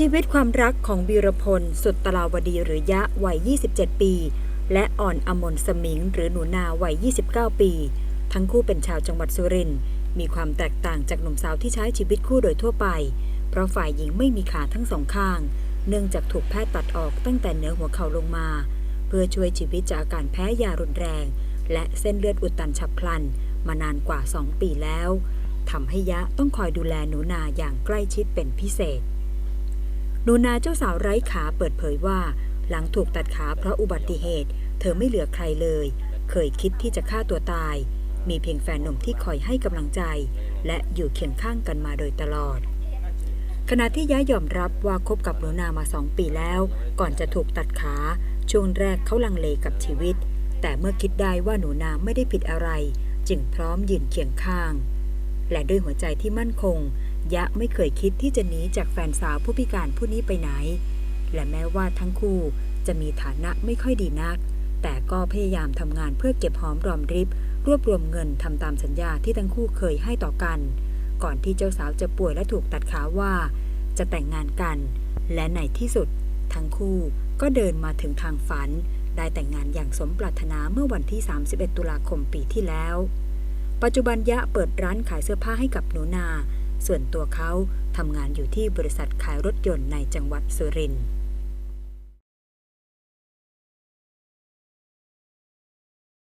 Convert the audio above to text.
ชีวิตความรักของวีรพล สุดตลาวดีหรือยะวัย 27 ปี และอ่อนอมนสมิง หรือหนูนาวัย 29 ปี ทั้งคู่เป็นชาวจังหวัดสุรินทร์มีความแตกต่างจากหนุ่มสาวที่ใช้ชีวิตคู่โดยทั่วไป เพราะฝ่ายหญิงไม่มีขาทั้งสองข้าง เนื่องจากถูกแพทย์ตัดออกตั้งแต่เหนือหัวเข่าลงมา เพื่อช่วยชีวิตจากอาการแพ้ยารุนแรง และเส้นเลือดอุดตันฉับพลัน มานานกว่า 2 ปีแล้วทำให้ยะต้องคอยดูแลหนูนาอย่างใกล้ชิดเป็นพิเศษ นูนาเจ้าสาวไร้ขาเปิดเผยว่า หลังถูกตัดขาเพราะอุบัติเหตุ เธอไม่เหลือใครเลย เคยคิดที่จะฆ่าตัวตาย มีเพียงแฟนหนุ่มที่คอยให้กำลังใจ และอยู่เคียงข้างกันมาโดยตลอด ขณะที่ย้ายยอมรับว่าคบกับหนูนามาสองปีแล้ว ก่อนจะถูกตัดขาช่วงแรกเขาลังเลกับชีวิต แต่เมื่อคิดได้ว่าหนูนาไม่ได้ผิดอะไร จึงพร้อมยืนเคียงข้าง และด้วยหัวใจที่มั่นคง ยะไม่เคยคิดที่จะหนีจากแฟนสาวผู้พิการผู้นี้ไปไหน และแม้ว่าทั้งคู่จะมีฐานะไม่ค่อยดีนัก แต่ก็พยายามทำงานเพื่อเก็บหอมรอมริบ รวบรวมเงินทำตามสัญญาที่ทั้งคู่เคยให้ต่อกัน ก่อนที่เจ้าสาวจะป่วยและถูกตัดขาว่า จะแต่งงานกัน และในที่สุด ทั้งคู่ก็เดินมาถึงทางฝัน ได้แต่งงานอย่างสมปรารถนาเมื่อวันที่ 31 ตุลาคมปีที่แล้ว ปัจจุบันยะเปิดร้านขายเสื้อผ้าให้กับหนูนา ส่วนตัวเขาทำงานอยู่ที่บริษัทขายรถยนต์ในจังหวัดสุรินทร์